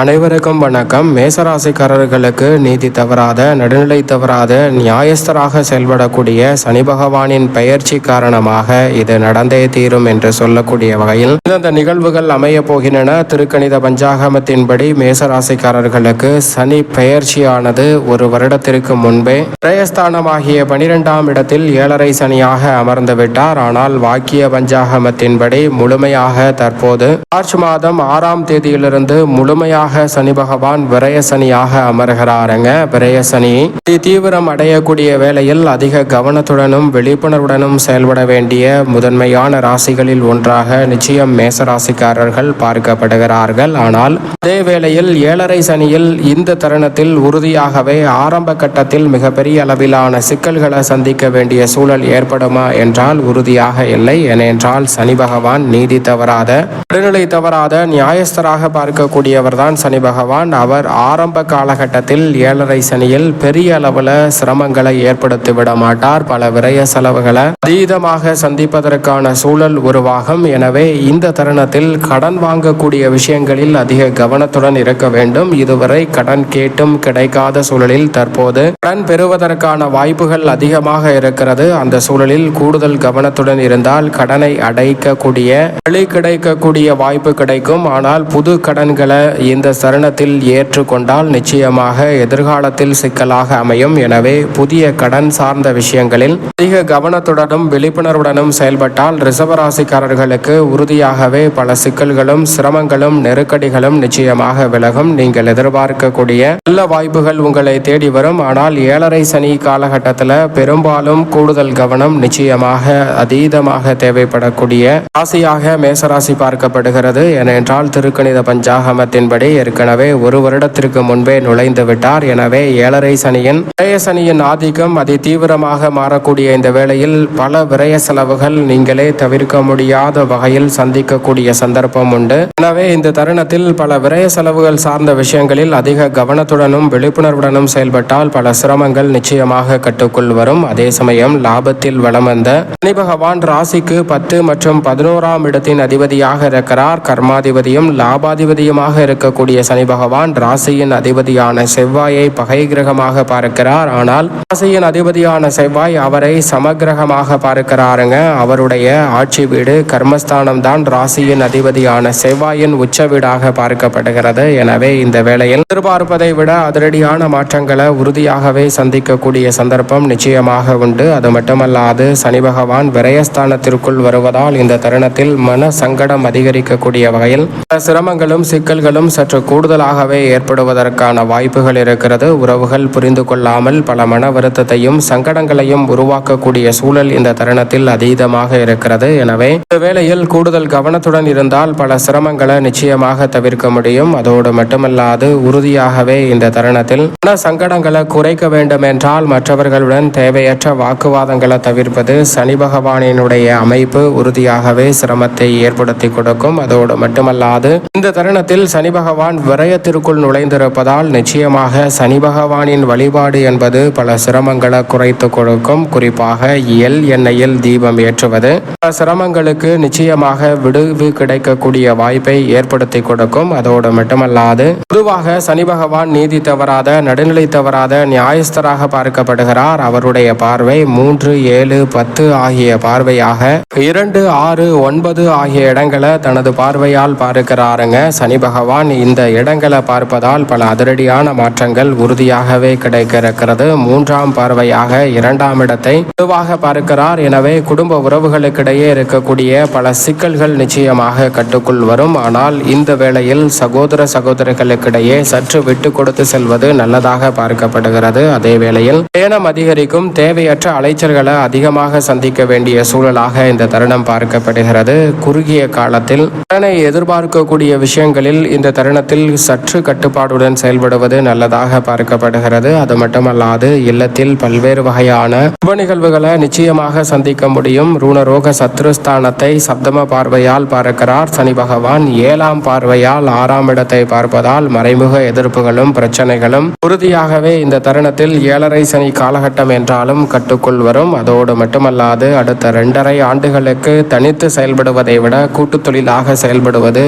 அனைவருக்கும் வணக்கம். மேசராசிக்காரர்களுக்கு நீதி தவறாத நடுநிலை தவறாத நியாயஸ்தராக செயல்படக்கூடிய சனி பகவானின் பெயர்ச்சி காரணமாக இது நடந்தே தீரும் என்று சொல்லக்கூடிய வகையில் இந்த நிகழ்வுகள் அமைய போகின்றன. திருக்கணித பஞ்சாகமத்தின்படி மேசராசிக்காரர்களுக்கு சனி பெயர்ச்சியானது ஒரு வருடத்திற்கு முன்பே பிரயஸ்தானமாகிய பனிரெண்டாம் இடத்தில் ஏழரை சனியாக அமர்ந்து விட்டார். ஆனால் வாக்கிய பஞ்சாகமத்தின்படி முழுமையாக தற்போது மார்ச் மாதம் ஆறாம் தேதியிலிருந்து முழுமையாக சனியாக சனி பகவான் விரய சனியாக அமர்கிறாருங்க. விரய சனி. அதி தீவிரம் அடையக்கூடிய வேளையில் அதிக கவனத்துடனும் விழிப்புணர்வுடனும் செயல்பட வேண்டிய முதன்மையான ராசிகளில் ஒன்றாக நிச்சயம் மேச ராசிக்காரர்கள் பார்க்கப்படுகிறார்கள். ஆனால் அதே வேளையில் ஏழரை சனியில் இந்த தருணத்தில் உறுதியாகவே ஆரம்ப கட்டத்தில் மிகப்பெரிய அளவிலான சிக்கல்களை சந்திக்க வேண்டிய சூழல் ஏற்படுமா என்றால் உறுதியாக இல்லை. ஏனென்றால் சனி பகவான் நீதி தவறாத நடுநிலை தவறாத நியாயஸ்தராக பார்க்கக்கூடியவர்தான் தான் சனி பகவான் அவர் ஆரம்ப காலகட்டத்தில் ஏழரை சனியில் பெரிய அளவில் சிரமங்களை ஏற்படுத்தி விட மாட்டார். பல விரய செலவுகளை அதீதமாக சந்திப்பதற்கான சூழல் உருவாகும். எனவே இந்த தருணத்தில் கடன் வாங்கக்கூடிய விஷயங்களில் அதிக கவனத்துடன் இருக்க வேண்டும். இதுவரை கடன் கேட்டும் கிடைக்காத சூழலில் தற்போது கடன் பெறுவதற்கான வாய்ப்புகள் அதிகமாக இருக்கிறது. அந்த சூழலில் கூடுதல் கவனத்துடன் இருந்தால் கடனை அடைக்கக்கூடிய வழி கிடைக்கக்கூடிய வாய்ப்பு கிடைக்கும். ஆனால் புது கடன்களை இந்த தருணத்தில் ஏற்றுக்கொண்டால் நிச்சயமாக எதிர்காலத்தில் சிக்கலாக அமையும். எனவே புதிய கடன் சார்ந்த விஷயங்களில் அதிக கவனத்துடனும் விழிப்புணர்வுடனும் செயல்பட்டால் ரிசவராசிக்காரர்களுக்கு உறுதியாகவே பல சிக்கல்களும் சிரமங்களும் நெருக்கடிகளும் நிச்சயமாக விலகும். நீங்கள் எதிர்பார்க்கக்கூடிய நல்ல வாய்ப்புகள் உங்களை தேடி வரும். ஆனால் ஏழரை சனி காலகட்டத்தில் பெரும்பாலும் கூடுதல் கவனம் நிச்சயமாக அதீதமாக தேவைப்படக்கூடிய ராசியாக மேசராசி பார்க்கப்படுகிறது. ஏனென்றால் திருக்கணித பஞ்சாகமத்தின்படி ஏற்கனவே ஒரு வருடத்திற்கு முன்பே நுழைந்து விட்டார் எனவே ஏழரை சனியின் விரய சனியின் ஆதிக்கம் அதி தீவிரமாக மாறக்கூடிய இந்த வேளையில் பல விரய செலவுகள் நீங்களே தவிர்க்க முடியாத வகையில் சந்திக்கக்கூடிய சந்தர்ப்பம் உண்டு. எனவே இந்த தருணத்தில் பல விரய செலவுகள் சார்ந்த விஷயங்களில் அதிக கவனத்துடனும் விழிப்புணர்வுடனும் செயல்பட்டால் பல சிரமங்கள் நிச்சயமாக கட்டுக்குள் வரும். அதே சமயம் லாபத்தில் வளம் வந்த சனி பகவான் ராசிக்கு பத்து மற்றும் பதினோராம் இடத்தின் அதிபதியாக இருக்கிறார். கர்மாதிபதியும் லாபாதிபதியுமாக இருக்கக்கூடிய சனி பகவான் ராசியின் அதிபதியான செவ்வாயை பகை கிரகமாக பார்க்கிறார். ஆனால் ராசியின் அதிபதியான செவ்வாய் அவரை சமகிரகமாக பார்க்கிறாருங்க. அவருடைய ஆட்சி வீடு கர்மஸ்தானம் தான் ராசியின் அதிபதியான செவ்வாயின் உச்ச வீடாக பார்க்கப்படுகிறது. எனவே இந்த வேளையில் எதிர்பார்ப்பதை விட அதிரடியான மாற்றங்களை உறுதியாகவே சந்திக்கக்கூடிய சந்தர்ப்பம் நிச்சயமாக உண்டு. அது மட்டுமல்லாது சனி பகவான் விரயஸ்தானத்திற்குள் வருவதால் இந்த தருணத்தில் மன சங்கடம் அதிகரிக்கக்கூடிய வகையில் பல சிரமங்களும் சிக்கல்களும் சற்று கூடுதலாகவே ஏற்படுவதற்கான வாய்ப்புகள் இருக்கிறது. உறவுகள் புரிந்து கொள்ளாமல் பல மன வருத்தத்தையும் சங்கடங்களையும் உருவாக்கக்கூடிய சூழல் இந்த தருணத்தில் அதீதமாக இருக்கிறது. எனவே இந்த வேளையில் கூடுதல் கவனத்துடன் இருந்தால் பல சிரமங்களை நிச்சயமாக தவிர்க்க முடியும். அதோடு மட்டுமல்லாது உறுதியாகவே இந்த தருணத்தில் மன சங்கடங்களை குறைக்க வேண்டும் என்றால் மற்றவர்களுடன் தேவையற்ற வாக்குவாதங்களை தவிர்ப்பது சனி பகவானினுடைய அமைப்பு உறுதியாகவே சிரமத்தை ஏற்படுத்தி கொடுக்கும். அதோடு மட்டுமல்லாது இந்த தருணத்தில் சனி பகவான் பகவான் விரயத்திற்குள் நுழைந்திருப்பதால் நிச்சயமாக சனி பகவானின் வழிபாடு என்பது பல சிரமங்களை குறைத்து கொடுக்கும். குறிப்பாக எல் எண்ணெயில் தீபம் ஏற்றுவது. பல சிரமங்களுக்கு நிச்சயமாக விடுவு கிடைக்கக்கூடிய வாய்ப்பை ஏற்படுத்தி கொடுக்கும். அதோடு மட்டுமல்லாது பொதுவாக சனி பகவான் நீதி தவறாத நடுநிலை தவறாத நியாயஸ்தராக பார்க்கப்படுகிறார். அவருடைய பார்வை மூன்று ஏழு பத்து ஆகிய பார்வையாக இரண்டு ஆறு ஒன்பது ஆகிய இடங்களை தனது பார்வையால் பார்க்கிறாருங்க. சனி பகவான் இந்த இடங்களை பார்ப்பதால் பல அதிரடியான மாற்றங்கள் உறுதியாகவே கிடைக்கிறது மூன்றாம் பார்வையாக இரண்டாம் இடத்தை பொதுவாக பார்க்கிறார். எனவே குடும்ப உறவுகளுக்கிடையே இருக்கக்கூடிய பல சிக்கல்கள் நிச்சயமாக கட்டுக்குள் வரும். ஆனால் இந்த வேளையில் சகோதர சகோதரிகளுக்கிடையே சற்று விட்டு கொடுத்து செல்வது நல்லதாக பார்க்கப்படுகிறது. அதே வேளையில் பயணம் அதிகரிக்கும் தேவையற்ற அலைச்சல்களை அதிகமாக சந்திக்க வேண்டிய சூழலாக இந்த தருணம் பார்க்கப்படுகிறது. குறுகிய காலத்தில் கடனை எதிர்பார்க்கக்கூடிய விஷயங்களில் இந்த தருணத்தில் சற்று கட்டுப்பாடுடன் செயல்படுவது நல்லதாக பார்க்கப்படுகிறது. அது மட்டுமல்லாது இல்லத்தில் பல்வேறு வகையான உப நிகழ்வுகளை நிச்சயமாக சந்திக்க முடியும். ரூணரோக சத்ருஸ்தானத்தை சப்தம பார்வையால் பார்க்கிறார் சனி பகவான். ஏழாம் பார்வையால் ஆறாம் இடத்தை பார்ப்பதால் மறைமுக எதிர்ப்புகளும் பிரச்சனைகளும் உறுதியாகவே இந்த தருணத்தில் ஏழரை சனி காலகட்டம் என்றாலும் கட்டுக்குள் வரும். அதோடு மட்டுமல்லாது அடுத்த ரெண்டரை ஆண்டுகளுக்கு தனித்து செயல்படுவதை விட கூட்டு தொழிலாக செயல்படுவது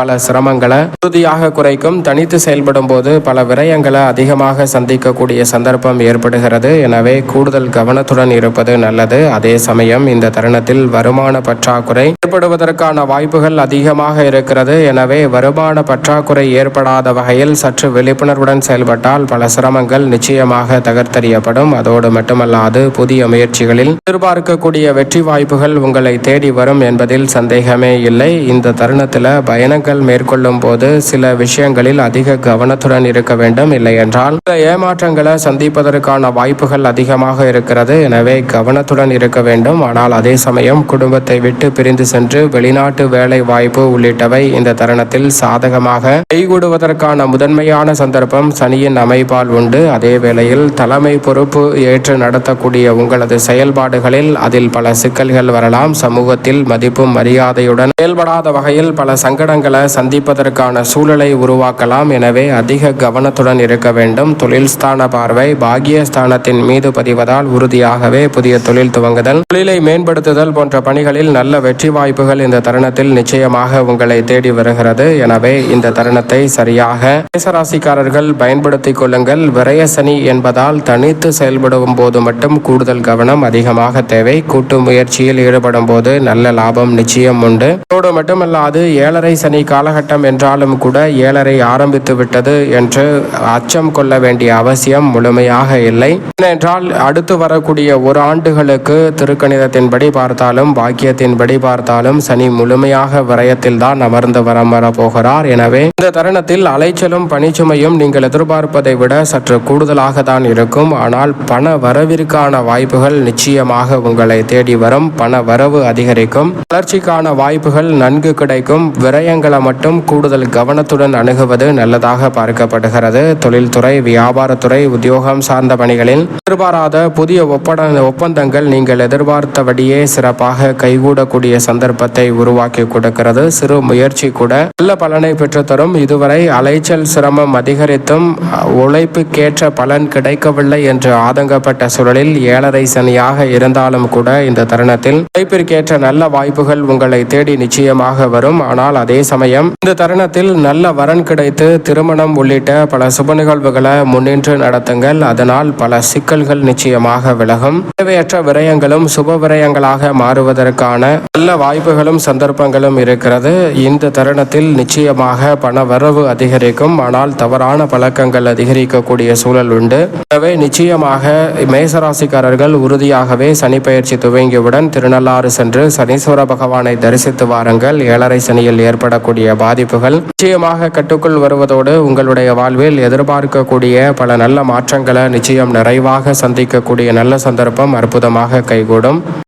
பல சிரமங்களை உறுதியாக குறைக்கும் தனித்து செயல்படும் போது பல விரயங்களை அதிகமாக சந்திக்கக்கூடிய சந்தர்ப்பம் ஏற்படுகிறது. எனவே கூடுதல் கவனத்துடன் இருப்பது நல்லது. அதே சமயம் இந்த தருணத்தில் வருமான பற்றாக்குறை ஏற்படுவதற்கான வாய்ப்புகள் அதிகமாக இருக்கிறது. எனவே வருமான பற்றாக்குறை ஏற்படாத வகையில் சற்று விழிப்புணர்வுடன் செயல்பட்டால் பல சிரமங்கள் நிச்சயமாக தகர்த்தறியப்படும். அதோடு மட்டுமல்லாது புதிய முயற்சிகளில் எதிர்பார்க்கக்கூடிய வெற்றி வாய்ப்புகள் உங்களை தேடி வரும் என்பதில் சந்தேகமே இல்லை. இந்த தருணத்தில் பயணங்கள் மேற்கொள்ளும் போது சில விஷயங்களில் அதிக கவனத்துடன் இருக்க வேண்டும் இல்லை என்றால் ஏமாற்றங்களை சந்திப்பதற்கான வாய்ப்புகள் அதிகமாக இருக்கிறது. எனவே கவனத்துடன் இருக்க வேண்டும். ஆனால் அதே சமயம் குடும்பத்தை விட்டு பிரிந்து சென்று வெளிநாட்டு வேலை வாய்ப்பு உள்ளிட்டவை இந்த தருணத்தில் சாதகமாக கைகூடுவதற்கான முதன்மையான சந்தர்ப்பம் சனியின் அமைப்பால் உண்டு. அதே வேளையில் தலைமை பொறுப்பு ஏற்று நடத்தக்கூடிய உங்களது செயல்பாடுகளில் அதில் பல சிக்கல்கள் வரலாம். சமூகத்தில் மதிப்பும் மரியாதையுடன் செயல்படாத வகையில் பல சங்கடங்களை சந்திப்பதற்கான சூழலை உருவாக்கலாம். எனவே அதிக கவனத்துடன் இருக்க வேண்டும். தொழில் ஸ்தான பார்வை பாகியஸ்தானத்தின் மீது பதிவதால் உறுதியாகவே புதிய தொழில் துவங்குதல். தொழிலை மேம்படுத்துதல் போன்ற பணிகளில் நல்ல வெற்றி வாய்ப்புகள் இந்த தருணத்தில் நிச்சயமாக உங்களை தேடி வருகிறது. எனவே இந்த தருணத்தை சரியாக மேசராசிக்காரர்கள் பயன்படுத்திக் கொள்ளுங்கள். விரய சனி என்பதால் தனித்து செயல்படும் போது மட்டும் கூடுதல் கவனம் அதிகமாக தேவை. கூட்டு முயற்சியில் ஈடுபடும் போது நல்ல லாபம் நிச்சயம் உண்டு. அதோடு மட்டுமல்லாது ஏழரை சனி காலகட்டம் என்றாலும் கூட ஏழரை ஆரம்பித்து விட்டது என்று அச்சம் கொள்ள வேண்டிய அவசியம் முழுமையாக இல்லை. ஏனென்றால் அடுத்து வரக்கூடிய ஒரு ஆண்டுகளுக்கு திருக்கணிதத்தின்படி பார்த்தாலும் பாக்கியத்தின்படி பார்த்தாலும் சனி முழுமையாக விரயத்தில் தான் அமர்ந்து வரம் வர போகிறார் எனவே இந்த தருணத்தில் அலைச்சலும் பணிச்சுமையும் நீங்கள் எதிர்பார்ப்பதை விட சற்று கூடுதலாக தான் இருக்கும். ஆனால் பண வரவிற்கான வாய்ப்புகள் நிச்சயமாக உங்களை தேடி வரும். பண வரவு அதிகரிக்கும். வளர்ச்சிக்கான வாய்ப்புகள் நன்கு கிடைக்கும். விரயங்களை மட்டும் கூடுதல் கவனத்துடன் அணுகுவது நல்லதாக பார்க்கப்படுகிறது. தொழில்துறை வியாபாரத்துறை உத்தியோகம் சார்ந்த பணிகளில் எதிர்பாராத புதிய ஒப்பட ஒப்பந்தங்கள் நீங்கள் எதிர்பார்த்தபடியே சிறப்பாக கைகூடக்கூடிய சந்தர்ப்பத்தை உருவாக்கி கொடுக்கிறது. சிறு முயற்சி கூட நல்ல பலனை பெற்றுத்தரும். இதுவரை அலைச்சல் சிரமம் அதிகரித்தும் உழைப்புக்கேற்ற பலன் கிடைக்கவில்லை என்று ஆதங்கப்பட்ட சூழலில் ஏழரை சனியாக இருந்தாலும் கூட இந்த தருணத்தில் உழைப்பிற்கேற்ற நல்ல வாய்ப்புகள் உங்களை தேடி நிச்சயமாக வரும். ஆனால் அதே சமயம் இந்த தருணத்தில் நல்ல வரன் கிடைத்து திருமணம் உள்ளிட்ட பல சுப நிகழ்வுகளை முன்னின்று நடத்துங்கள். அதனால் பல சிக்கல்கள் நிச்சயமாக விலகும். தேவையற்ற விரயங்களும் சுப விரயங்களாக மாறுவதற்கான நல்ல வாய்ப்புகளும் சந்தர்ப்பங்களும் இருக்கிறது. இந்த தருணத்தில் நிச்சயமாக பண வரவு அதிகரிக்கும். ஆனால் தவறான பழக்கங்கள் அதிகரிக்கக்கூடிய சூழல் உண்டு. எனவே நிச்சயமாக மேசராசிக்காரர்கள் உறுதியாகவே சனி பயிற்சி துவங்கியவுடன் திருநள்ளாறு சென்று சனீஸ்வர பகவானை தரிசித்து வாருங்கள். ஏழரை சனியில் ஏற்படக்கூடிய பாதிப்புகள் நிச்சயமாக கட்டுக்குள் வருவதோடு உங்களுடைய வாழ்வில் எதிர்பார்க்கக்கூடிய பல நல்ல மாற்றங்களை நிச்சயம் நிறைவாக சந்திக்கக்கூடிய நல்ல சந்தர்ப்பம் அற்புதமாக கைகூடும்.